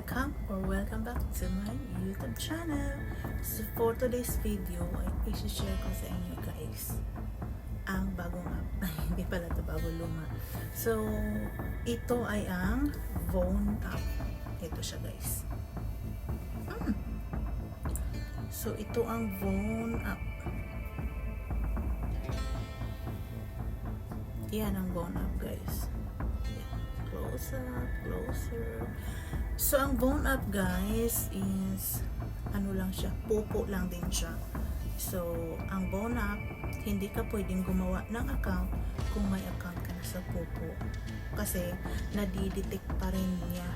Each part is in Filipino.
Welcome or welcome back to my YouTube channel. So for today's video ay isi-share ko sa inyo guys ang bagong app. Hindi pala ito bago luma. So ito ay ang Phone app. Ito siya guys. Hmm. So ito ang Phone app. Yan ang Phone app guys. Close up, closer. So, ang bone up guys is ano lang siya, pupo lang din siya. So, ang bone up, hindi ka pwedeng gumawa ng account kung may account ka na sa pupo. Kasi, nadidetect pa rin niya.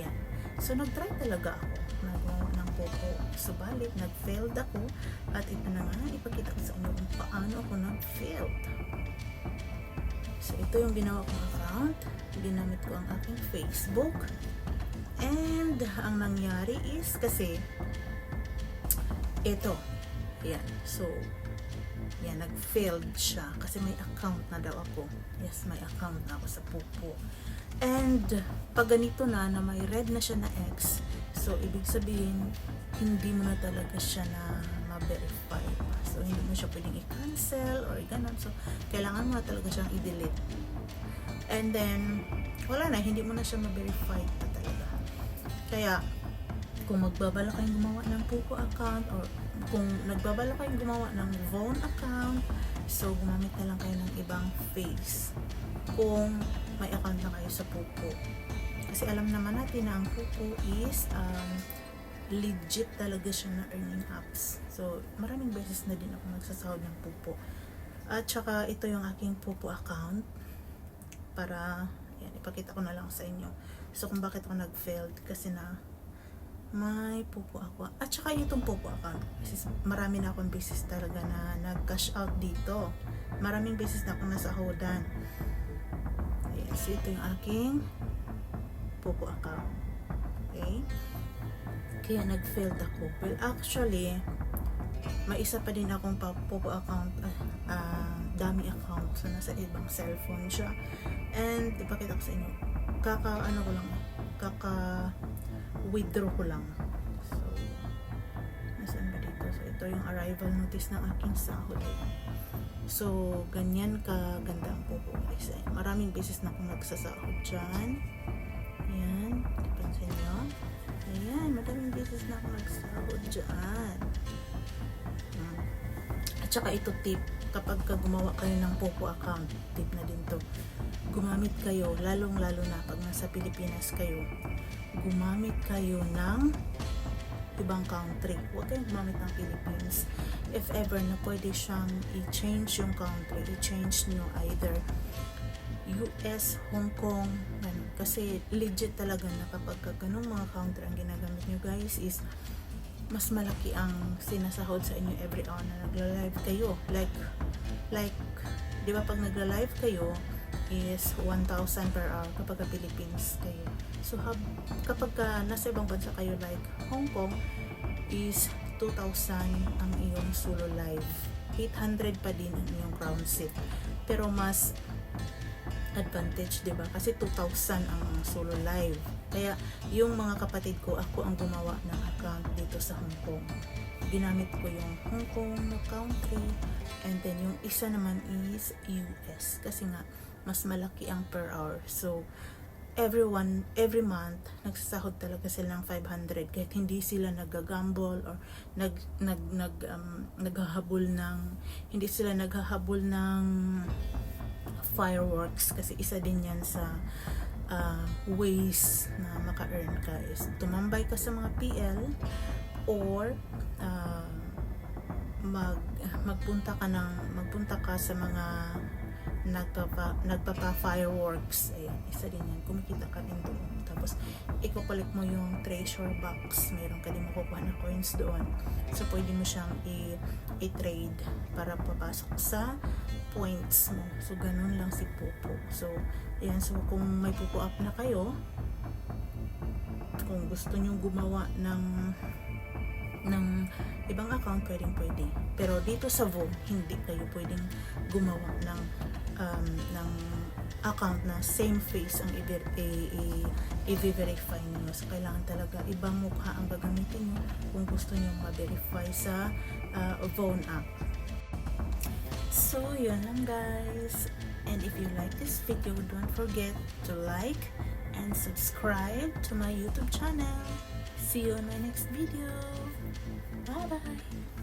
Yan. So, nag-try talaga ako na gumawa ng pupo. Subalit, nag-failed ako. At ito na nga, ipakita ko sa inyo kung paano ako nag-failed. So, ito yung ginawa kong account. Ginamit ko ang aking Facebook. And, ang nangyari is, kasi, ito. Yan. So, yan, nag-failed siya. Kasi may account na daw ako. Yes, may account na ako sa Pupo. And, pag ganito na, na may red na siya na X, so, ibig sabihin, hindi mo na talaga siya na ma-verify. So, hindi mo siya pwedeng i-cancel or ganun. So, kailangan mo na talaga siyang i-delete. And then, wala na, hindi mo na siya ma-verify. Kaya, kung magbabala kayong gumawa ng Pupo account or kung nagbabala kayong gumawa ng Vone account, so gumamit na lang kayo ng ibang face kung may account na kayo sa Pupo. Kasi alam naman natin na ang Pupo is um, legit talaga siya na earning apps. So, maraming beses na din ako nagsasahod ng Pupo. At saka, ito yung aking Pupo account para, yan, ipakita ko na lang sa inyo. So, kung bakit ako nag-failed, kasi na may pupo ako. At saka itong pupo account. Kasi marami na akong beses talaga na nag-cash out dito. Maraming beses na akong nasahodan. Ayan, so ito yung aking pupo account. Okay? Kaya nag-failed ako. Well, actually, may isa pa din akong pupo account. ah, ah, dami account. So, nasa ibang cellphone siya. And, ipakita ko sa inyo. Kaka, ano ko lang, kaka withdraw ko lang. So, nasaan ba dito? So, ito yung arrival notice ng aking sahod. So, ganyan ka ganda ang pupo guys. Eh. Maraming beses na akong nagsasahod dyan. Ayan. Pansin nyo? Ayan. Maraming beses na akong nagsahod dyan. At saka ito tip. Kapag ka gumawa kayo ng Popo account, tip na din to. Gumamit kayo, lalong-lalo na pag nasa Pilipinas kayo, gumamit kayo ng ibang country. Huwag kayong gumamit ng Philippines. If ever na pwede siyang i-change yung country, i-change nyo either US, Hong Kong, ganun. Kasi legit talaga na kapag ka ganung mga country ang ginagamit nyo guys is mas malaki ang sinasahod sa inyo every hour na nagla-live kayo. Like, like, di ba pag nagla-live kayo, is 1,000 per hour kapag ka Philippines kayo. So, hab, kapag ka nasa ibang bansa kayo like Hong Kong, is 2,000 ang iyong solo live. 800 pa din ang iyong crown seat. Pero mas advantage, 'di ba? Kasi 2,000 ang solo live. Kaya yung mga kapatid ko, ako ang gumawa ng account dito sa Hong Kong. Ginamit ko yung Hong Kong na country and then yung isa naman is US kasi nga mas malaki ang per hour. So everyone every month nagsasahod talaga sila ng 500 kahit hindi sila nagagamble or nag nag nag um, naghahabol ng hindi sila naghahabol ng fireworks kasi isa din yan sa uh, ways na maka-earn ka is tumambay ka sa mga PL or uh, mag magpunta ka ng magpunta ka sa mga nagpapa nagpapa fireworks ayan isa din yan. Kumikita ka din doon. Tapos iko-collect mo yung treasure box. Mayroon ka din makukuha na coins doon. So pwede mo siyang i- i-trade para papasok sa points mo so ganun lang si Popo so ayan so kung may Popo up na kayo kung gusto nyo gumawa ng ng ibang account pwedeng pwede pero dito sa Vogue hindi kayo pwedeng gumawa ng um, ng account na same face ang i-verify niyo. So, kailangan talaga ibang mukha ang gagamitin niyo kung gusto niyo ma-verify sa uh, phone app. So, yun lang guys. And if you like this video, don't forget to like and subscribe to my YouTube channel. See you on my next video. Bye-bye.